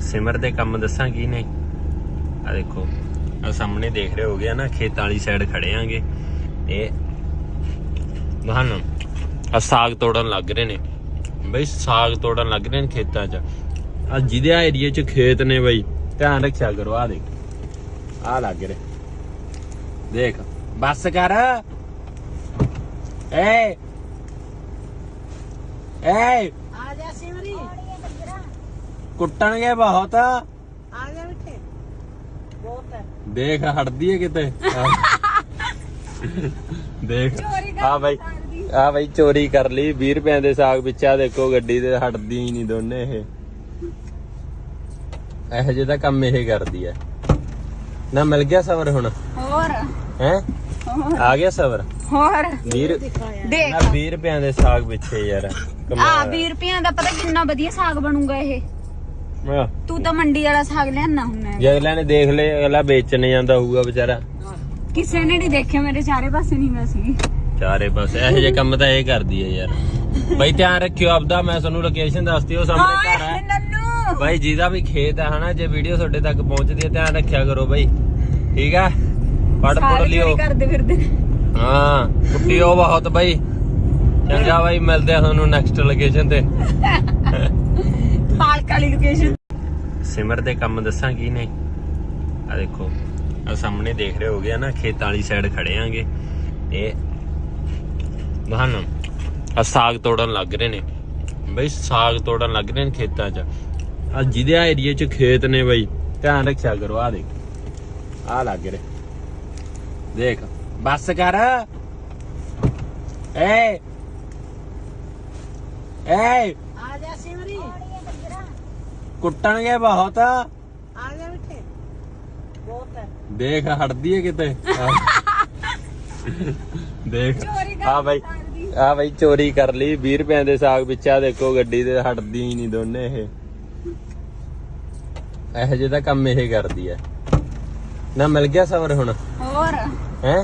ਸਿਮਰ ਦੇ ਕੰਮ ਦੱਸਾਂ ਕੀ ਨੇ? ਆ ਦੇਖੋ ਆ ਸਾਹਮਣੇ ਦੇਖ ਰਹੇ ਹੋਗੇ ਨਾ, ਖੇਤਾਂ ਵਾਲੀ ਸਾਈਡ ਖੜੇ ਆਂਗੇ। ਇਹ ਮਹਾਨ ਆ ਸਾਗ ਤੋੜਨ ਲੱਗ ਰਹੇ ਨੇ। ਬਈ ਸਾਗ ਤੋੜਨ ਲੱਗ ਰਹੇ ਨੇ ਖੇਤਾਂ 'ਚ। ਆ ਜਿਹਦੇ ਆ ਏਰੀਏ 'ਚ ਖੇਤ ਨੇ ਬਈ, ਧਿਆਨ ਰੱਖਿਆ ਕਰੋ ਆ ਦੇਖ। ਆ ਲੱਗ ਰਹੇ। ਦੇਖ, ਬਸ ਕਰ। ਏ ਏ। ਆ ਜਾ ਸਿਮਰੀ। ਕੁੱਟਣਗੇ ਬਹੁਤ। ਆ ਜਾ ਬਿੱਟੇ। ਬਹੁਤ ਹੈ। ਦੇਖ ਹਟਦੀ ਹੈ ਕਿਤੇ। ਦੇਖ ਆ ਬਾਈ ਆ ਬਾਈ ਚੋਰੀ ਕਰ ਲਈ। 20 ਰੁਪਏ ਦੇ ਸਾਗ ਵਿੱਚ ਆ ਦੇਖੋ ਗੱਡੀ ਤੇ ਹਟਦੀ ਹੀ ਨਹੀਂ ਦੋਨੇ ਇਹ। ਇਹੋ ਜਿਹੇ ਦਾ ਕੰਮ ਇਹ ਕਰਦੀ ਹੈ। ਨਾ ਮਿਲ ਗਿਆ ਸਬਰ ਹੁਣ? ਹੋਰ। ਹੈ? ਆ ਗਿਆ ਸਬਰ? ਹੋਰ। 20 ਦਿਖਾਇਆ ਦੇਖ। ਨਾ 20 ਰੁਪਏ ਦੇ ਸਾਗ ਪਿੱਛੇ ਯਾਰ ਆ ਕਮਾਲ 20 ਰੁਪਈਆਂ ਦਾ ਪਤਾ ਕਿੰਨਾ ਵਧੀਆ ਸਾਗ ਬਣੂਗਾ ਇਹ। ਤੂੰ ਤਾਂ ਮੰਡੀ ਵਾਲਾ ਸਾਗ ਲਿਆਣਾ ਹੁੰਨਾ ਹੈ। ਜੇ ਅਗਲਾ ਨੇ ਦੇਖ ਲਏ ਅਗਲਾ ਵੇਚਣ ਜਾਂਦਾ ਹੋਊਗਾ ਵਿਚਾਰਾ। ਕਿਸੇ ਨੇ ਨਹੀਂ ਦੇਖਿਆ ਮੇਰੇ ਚਾਰੇ ਪਾਸੇ ਨਹੀਂ ਮੈਂ ਸੀ। ਚਾਰੇ ਪਾਸੇ ਇਹੋ ਜਿਹੇ ਕੰਮ ਤਾਂ ਇਹ ਕਰਦੀ ਹੈ ਯਾਰ। ਬਾਈ ਧਿਆਨ ਰੱਖਿਓ ਆਪਦਾ ਮੈਂ ਤੁਹਾਨੂੰ ਲੋਕੇਸ਼ਨ ਦੱਸਦੀ ਉਹ ਸਾਹਮਣੇ ਘਰ ਹੈ ਨੰਨੂ। ਬਾਈ ਜਿਹਦਾ ਵੀ ਖੇਤ ਹੈ ਹਨਾ ਜੇ ਵੀਡੀਓ ਤੁਹਾਡੇ ਤੱਕ ਪਹੁੰਚਦੀ ਹੈ ਧਿਆਨ ਰੱਖਿਆ ਕਰੋ ਬਾਈ। ਠੀਕ ਆ? ਪੜ ਪੜ ਲਿਓ। ਕਰਦੇ ਫਿਰਦੇ। ਹਾਂ ਕੁੱਟਿਓ ਬਹੁਤ ਬਾਈ। ਚੰਗਾ ਬਾਈ ਮਿਲਦੇ ਆ ਤੁਹਾਨੂੰ ਨੈਕਸਟ ਲੋਕੇਸ਼ਨ ਤੇ। ਪਾਲਕ ਲੋਕੇਸ਼ਨ ਸਿਮਰ ਦੇ ਕੰਮ ਦੱਸਾਂ ਕੀ ਨੇ? ਆ ਦੇਖੋ ਆ ਸਾਹਮਣੇ ਦੇਖ ਰਹੇ ਹੋਗੇ ਨਾ, ਖੇਤਾਂ ਵਾਲੀ ਸਾਈਡ ਖੜੇ ਆਂਗੇ। ਇਹ ਮਹਾਨ ਆ ਸਾਗ ਤੋੜਨ ਲੱਗ ਰਹੇ ਨੇ। ਬਈ ਸਾਗ ਤੋੜਨ ਲੱਗ ਰਹੇ ਨੇ ਖੇਤਾਂ 'ਚ। ਆ ਜਿਹਦੇ ਆ ਏਰੀਏ 'ਚ ਖੇਤ ਨੇ ਬਈ, ਧਿਆਨ ਰੱਖਿਆ ਕਰੋ ਆ ਦੇਖ। ਆ ਲੱਗ ਰਹੇ। ਦੇਖ, ਬੱਸ ਕਰ। ਏ ਏ। ਕੁੱਟਣਗੇ ਬਹੁਤ। ਆ ਜਾ ਬਿੱਟੇ ਬਹੁਤ ਹੈ। ਦੇਖ ਹਟਦੀ ਹੈ ਕਿਤੇ? ਦੇਖ। ਆ ਬਾਈ ਆ ਬਾਈ ਚੋਰੀ ਕਰ ਲਈ। 20 ਰੁਪਏ ਦੇ ਸਾਗ ਵਿੱਚ ਆ ਦੇਖੋ ਗੱਡੀ ਤੇ ਹਟਦੀ ਹੀ ਨਹੀਂ ਦੋਨੇ ਇਹ। ਇਹੋ ਜਿਹੇ ਦਾ ਕੰਮ ਇਹ ਕਰਦੀ ਹੈ। ਨਾ ਮਿਲ ਗਿਆ ਸਬਰ ਹੁਣ? ਹੋਰ। ਹੈ?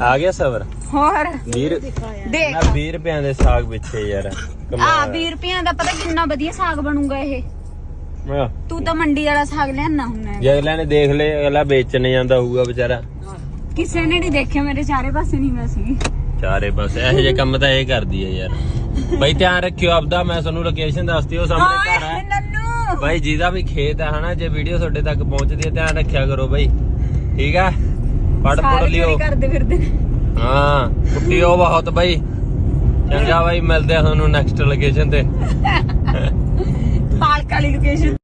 ਆ ਗਿਆ ਸਬਰ? ਹੋਰ। 20 ਦਿਖਾਇਆ ਦੇਖ। ਨਾ 20 ਰੁਪਏ ਦੇ ਸਾਗ ਪਿੱਛੇ ਯਾਰ ਆ ਕਮਾਲ 20 ਰੁਪਈਆਂ ਦਾ ਪਤਾ ਕਿੰਨਾ ਵਧੀਆ ਸਾਗ ਬਣੂਗਾ ਇਹ। ਤੂੰ ਤਾਂ ਮੰਡੀ ਵਾਲਾ ਸਾਗ ਲਿਆਣਾ ਹੁੰਨਾ ਹੈ। ਜੇ ਅਗਲਾ ਨੇ ਦੇਖ ਲਏ ਅਗਲਾ ਵੇਚਣ ਜਾਂਦਾ ਹੋਊਗਾ ਵਿਚਾਰਾ। ਕਿਸੇ ਨੇ ਨਹੀਂ ਦੇਖਿਆ ਮੇਰੇ ਚਾਰੇ ਪਾਸੇ ਨਹੀਂ ਮੈਂ ਸੀ ਚਾਰੇ ਪਾਸੇ ਇਹੋ ਜਿਹੇ ਕੰਮ ਤਾਂ ਇਹ ਕਰਦੀ ਹੈ ਯਾਰ। ਬਾਈ ਧਿਆਨ ਰੱਖਿਓ ਆਪਦਾ ਮੈਂ ਤੁਹਾਨੂੰ ਲੋਕੇਸ਼ਨ ਦੱਸਦੀ ਉਹ ਸਾਹਮਣੇ ਘਰ ਹੈ। ਨੰਨੂ! ਬਾਈ ਜਿਹਦਾ ਵੀ ਖੇਤ ਹੈ ਹਨਾ ਜੇ ਵੀਡੀਓ ਤੁਹਾਡੇ ਤੱਕ ਪਹੁੰਚਦੀ ਹੈ ਧਿਆਨ ਰੱਖਿਆ ਕਰੋ ਬਾਈ। ਠੀਕ ਆ? ਪੜ ਪੜ ਲਿਓ। ਕਰਦੇ ਫਿਰਦੇ। ਹਾਂ ਕੁੱਟਿਓ ਬਹੁਤ ਬਾਈ। ਚੰਗਾ ਬਾਈ ਮਿਲਦੇ ਆ ਤੁਹਾਨੂੰ ਨੈਕਸਟ ਲੋਕੇਸ਼ਨ ਤੇ। ਪਾਲਕ ਵਾਲੀ ਲੋਕੇਸ਼ਨ